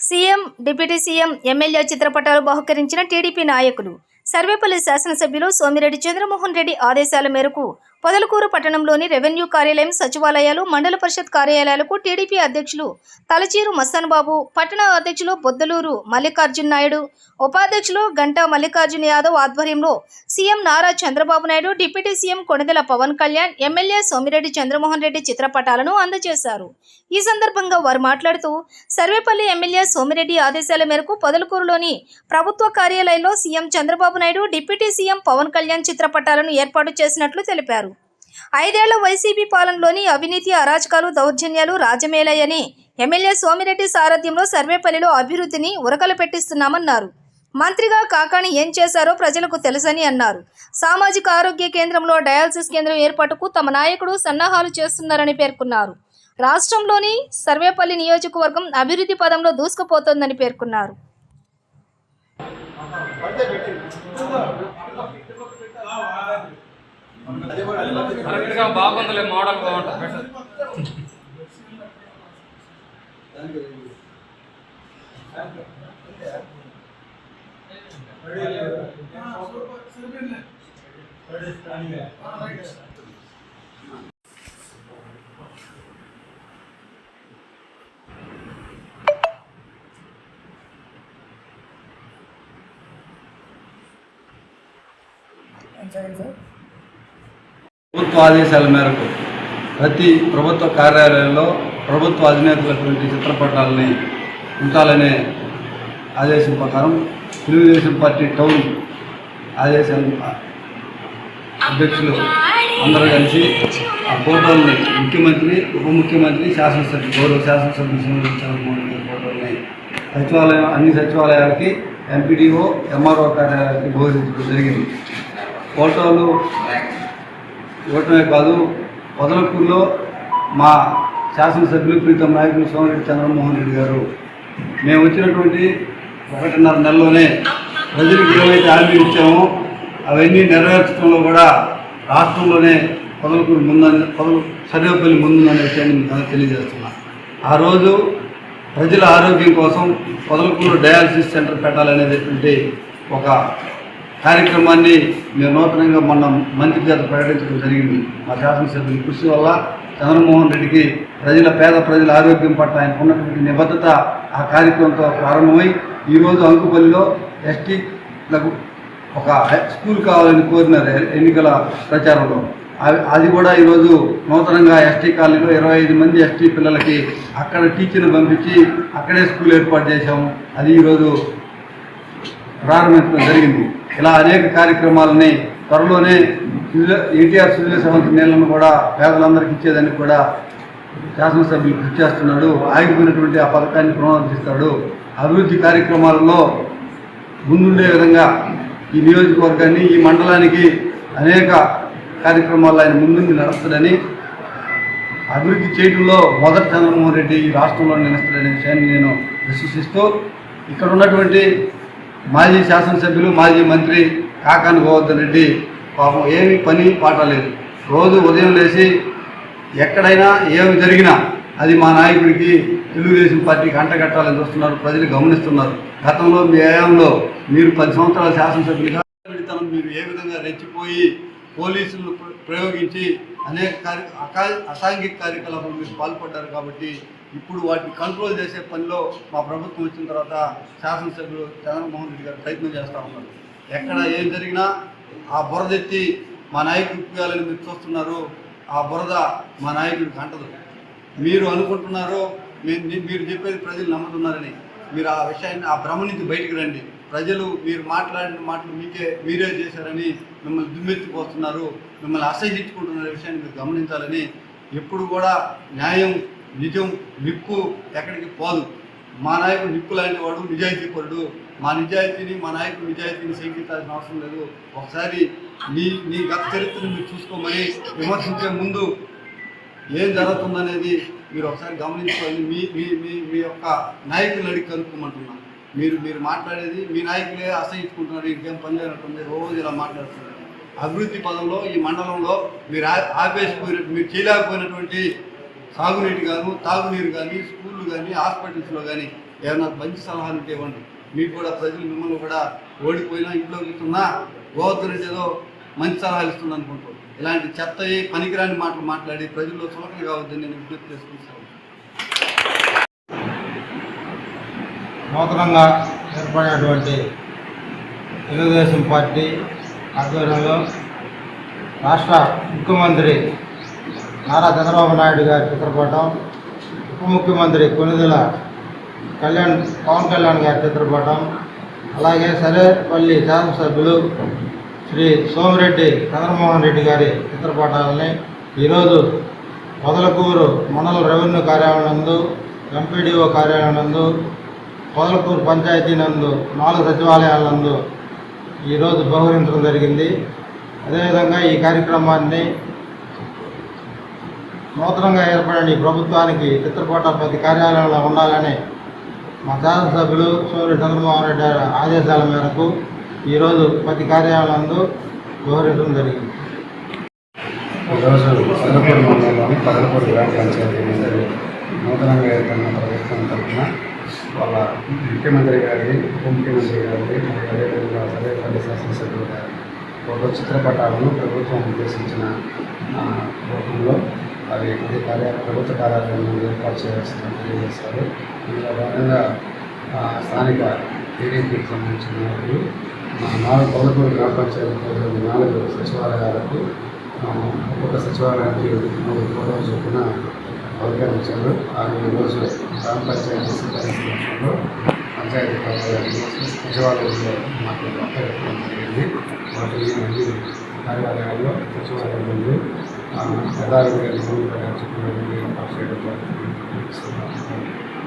CM deputy CM MLA చిత్రపటాలు బహుకరించిన TDP నాయకులు. సర్వేపల్లి శాసనసభ్యులు సోమిరెడ్డి చంద్రమోహన్ రెడ్డి ఆదేశాల మేరకు పొదలకూరు పట్టణంలోని రెవెన్యూ కార్యాలయం సచివాలయాలు మండల పరిషత్ కార్యాలయాలకు టీడీపీ అధ్యక్షులు తలచీరు మస్తాన్బాబు పట్టణ అధ్యక్షులు బొద్దలూరు మల్లికార్జున్ నాయుడు ఉపాధ్యక్షులు గంటా మల్లికార్జున్ యాదవ్ ఆధ్వర్యంలో CM Nara Chandrababu Naidu deputy CM Konidela Pawan Kalyan MLA Somireddy Chandramohan Reddy చిత్రపటాలను అందజేశారు. ఈ సందర్భంగా వారు మాట్లాడుతూ సర్వేపల్లి ఎమ్మెల్యే సోమిరెడ్డి ఆదేశాల మేరకు పొదలకూరులోని ప్రభుత్వ కార్యాలయంలో CM Chandrababu Naidu deputy CM Pawan Kalyan చిత్రపటాలను ఏర్పాటు చేసినట్లు తెలిపారు. ఐదేళ్ళ వైసీపీ పాలనలోని అవినీతి అరాచకాలు దౌర్జన్యాలు రాజమేలయ్యని ఎమ్మెల్యే సోమిరెడ్డి సారథ్యంలో సర్వేపల్లిలో అభివృద్ధిని ఉరకలు పెట్టిస్తున్నామన్నారు. మంత్రిగా కాకాణి ఏం చేశారో ప్రజలకు తెలుసని అన్నారు. సామాజిక ఆరోగ్య కేంద్రంలో డయాలసిస్ కేంద్రం ఏర్పాటుకు తమ నాయకుడు సన్నాహాలు చేస్తున్నారని పేర్కొన్నారు. రాష్ట్రంలోని సర్వేపల్లి నియోజకవర్గం అభివృద్ధి పదంలో దూసుకుపోతోందని పేర్కొన్నారు. కరెక్ట్ గా బాగుందిలే మోడల్ బాగుంటుంది ప్రభుత్వ ఆదేశాల మేరకు ప్రతి ప్రభుత్వ కార్యాలయంలో ప్రభుత్వ అధినేతలటువంటి చిత్రపటాలని ఉంచాలనే ఆదేశం ప్రకారం తెలుగుదేశం పార్టీ టౌన్ ఆదేశాల అధ్యక్షులు అందరూ కలిసి ఆ ఫోటోల్ని ముఖ్యమంత్రి ఉప ముఖ్యమంత్రి శాసనసభ్యులు గౌరవ శాసనసభ్యులు శ్రీనివాస గారి ఫోటోల్ని సచివాలయం అన్ని సచివాలయాలకి ఎంపీడీఓ ఎంఆర్ఓ కార్యాలయాలకి బోధించడం జరిగింది. ఫోటోలు ఇవ్వటమే కాదు పొదలకూరులో మా శాసనసభ్యులు ప్రీతం నాయకులు సోమిరెడ్డి చంద్రమోహన్ రెడ్డి గారు. మేము వచ్చినటువంటి ఒకటిన్నర నెలలోనే ప్రజలకు ఏవైతే హామీలు ఇచ్చామో అవన్నీ నెరవేర్చడంలో కూడా రాష్ట్రంలోనే పొదలకూరు ముందని పొదలు సర్వేపల్లి ముందుందనే విషయాన్ని మీకు తెలియజేస్తున్నా. ఆ రోజు ప్రజల ఆరోగ్యం కోసం పొదలకూరు డయాలసిస్ సెంటర్ పెట్టాలనేటటువంటి ఒక కార్యక్రమాన్ని మేము నూతనంగా మొన్న మంత్రి చేత ప్రకటించడం జరిగింది. మా శాసనసభ్యుల కృషి వల్ల చంద్రమోహన్ రెడ్డికి ప్రజల పేద ప్రజల ఆరోగ్యం పట్ల ఆయనకు ఉన్నటువంటి నిబద్ధత ఆ కార్యక్రమంతో ప్రారంభమై ఈరోజు అంకుపల్లిలో ఎస్టీలకు ఒక స్కూల్ కావాలని కోరినారు ఎన్నికల ప్రచారంలో. అది కూడా ఈరోజు నూతనంగా ఎస్టీ కాలనీలో ఇరవై ఐదు మంది ఎస్టీ పిల్లలకి అక్కడ టీచర్ని పంపించి అక్కడే స్కూల్ ఏర్పాటు చేశాము. అది ఈరోజు ప్రారంభించడం జరిగింది. ఇలా అనేక కార్యక్రమాలని త్వరలోనే ఎన్టీఆర్ సుజల సవంతి నీళ్ళను కూడా పేదలందరికీ ఇచ్చేదానికి కూడా శాసనసభ్యులు కృషి చేస్తున్నాడు. ఆగిపోయినటువంటి ఆ పథకాన్ని పునరుద్ధరిస్తాడు అభివృద్ధి కార్యక్రమాలలో ముందుండే విధంగా ఈ నియోజకవర్గాన్ని ఈ మండలానికి అనేక కార్యక్రమాలు ఆయన ముందుండి నడుస్తాడని అభివృద్ధి చేయడంలో మొదటి చంద్రమోహన్ రెడ్డి ఈ రాష్ట్రంలో నిలుస్తాడనే విషయాన్ని నేను విశ్వసిస్తూ ఇక్కడ ఉన్నటువంటి మాజీ శాసనసభ్యులు మాజీ మంత్రి కాకాని గోవర్ధన్ రెడ్డి పాపం ఏమి పని పాట లేదు. రోజు ఉదయం లేచి ఎక్కడైనా ఏమి జరిగినా అది మా నాయకుడికి తెలుగుదేశం పార్టీకి అంటగట్టాలని చూస్తున్నారు ప్రజలు గమనిస్తున్నారు. గతంలో మీ హయాంలో మీరు పది సంవత్సరాల శాసనసభ్యులుగా మీరు ఏ విధంగా రెచ్చిపోయి పోలీసులను ప్ర- ప్రయోగించి అనేక కార్య అసాంఘిక కార్యకలాపాలు మీరు పాల్పడ్డారు కాబట్టి ఇప్పుడు వాటిని కంట్రోల్ చేసే పనిలో మా ప్రభుత్వం వచ్చిన తర్వాత శాసనసభ్యులు చంద్రమోహన్ రెడ్డి గారు ప్రయత్నం చేస్తూ ఉన్నారు. ఎక్కడ ఏం జరిగినా ఆ బురదెత్తి మా నాయకుడు ఉపయోగాలని మీరు చూస్తున్నారు. ఆ బురద మా నాయకుడికి అంటదు. మీరు అనుకుంటున్నారు మీరు మీరు చెప్పేది ప్రజలు నమ్ముతున్నారని మీరు ఆ విషయాన్ని ఆ భ్రమ నుంచి బయటికి రండి. ప్రజలు మీరు మాట్లాడిన మాటలు మీకే మీరే చేశారని మిమ్మల్ని దుమ్మెత్తిపోతున్నారు మిమ్మల్ని అసహించుకుంటున్న విషయాన్ని మీరు గమనించాలని ఎప్పుడు కూడా న్యాయం నిజం నిప్పు ఎక్కడికి పోదు. మా నాయకుడు నిప్పు లాంటి వాడు నిజాయితీపరుడు మా నిజాయితీని మా నాయకుడు నిజాయితీని శంకించాల్సిన అవసరం లేదు. ఒకసారి నీ నీ గత చరిత్రను మీరు చూసుకోమని విమర్శించే ముందు ఏం జరుగుతుందనేది మీరు ఒకసారి గమనించుకోండి. మీ మీ మీ మీ యొక్క నాయకులు అడిగి కనుక్కోమంటున్నాను. మీరు మీరు మాట్లాడేది మీ నాయకులే అసహించుకుంటున్నారు. ఇంకేం పని లేనట్టుంది. రోజు ఇలా మాట్లాడుతున్నారు. అభివృద్ధి పదంలో ఈ మండలంలో మీరు ఆ- ఆపేసిపోయినట్టు మీరు చేయలేకపోయినటువంటి సాగునీటి కానీ తాగునీరు కానీ స్కూళ్ళు కానీ హాస్పిటల్స్లో కానీ ఏమైనా మంచి సలహాలు ఉంటే ఇవ్వండి. మీకు కూడా ప్రజలు మిమ్మల్ని కూడా ఓడిపోయినా ఇంట్లో కూర్చున్నా గోవర్ధన్ ఏదో మంచి సలహాలు ఇస్తుంది అనుకుంటాం ఇలాంటి చెత్త పనికిరాని మాటలు మాట్లాడి ప్రజల్లో చులకన కావద్దని నేను విజ్ఞప్తి చేసుకుంటాను నూతనంగా ఏర్పడినటువంటి తెలుగుదేశం పార్టీ ఆధ్వర్యంలో రాష్ట్ర ముఖ్యమంత్రి నారా చంద్రబాబు నాయుడు గారి చిత్రపటం ఉప ముఖ్యమంత్రి కొనిదెల కళ్యాణ్ పవన్ కళ్యాణ్ గారి చిత్రపటం అలాగే సరేపల్లి శాసనసభ్యులు శ్రీ సోమిరెడ్డి చంద్రమోహన్ రెడ్డి గారి చిత్రపటాలని ఈరోజు పొదలకూరు మండల రెవెన్యూ కార్యాలయం నందు ఎంపీడీఓ కార్యాలయం నందు పొదలకూరు పంచాయతీ నందు నాలుగు సచివాలయాల నందు ఈరోజు బహుకరించడం జరిగింది. అదేవిధంగా ఈ కార్యక్రమాన్ని నూతనంగా ఏర్పడిన ఈ ప్రభుత్వానికి చిత్రపూట ప్రతి కార్యాలయంలో ఉండాలని మా శాసనసభ్యులు సూర్య చంద్రమోహన్ రెడ్డి గారి ఆదేశాల మేరకు ఈరోజు ప్రతి కార్యాలయంలో వ్యవహరించడం జరిగింది. ఈరోజు చంద్రపూడి మండలంలోని పదలపూడి గ్రామ పంచాయతీ నూతనంగా ఏర్పడిన ప్రభుత్వం తరఫున వాళ్ళ ముఖ్యమంత్రి గారి ఉప ముఖ్యమంత్రి గారి మరియు అదేవిధంగా సర్వేపల్లి శాసనసభ్యుల గారి ఫోటో చిత్రపటాలను ప్రభుత్వం ఉద్దేశించిన రూపంలో అవి ఇది కార్య ప్రభుత్వ కార్యాలయంలో ఏర్పాటు చేయాల్సిన తెలియజేశారు. ఇందులో భాగంగా స్థానిక టీడీపీకి సంబంధించిన నాయకులు నాలుగు పదకొండు గ్రామ పంచాయతీ నాలుగు సచివాలయాలకు ఒక్కొక్క సచివాలయానికి మూడు ఫోటోలు చొప్పున బహుకరించారు అది ఈరోజు గ్రామ పంచాయతీ సిబ్బంది పంచాయతీ కార్యాలయంలో సచివాలయంలో మాకు జరిగింది. వాటిని మళ్ళీ కార్యాలయాల్లో సచివాలయం ముందు యథావిధిగా నిబంధనలు చెప్పిన ఏర్పాటు చేయడం జరుగుతుంది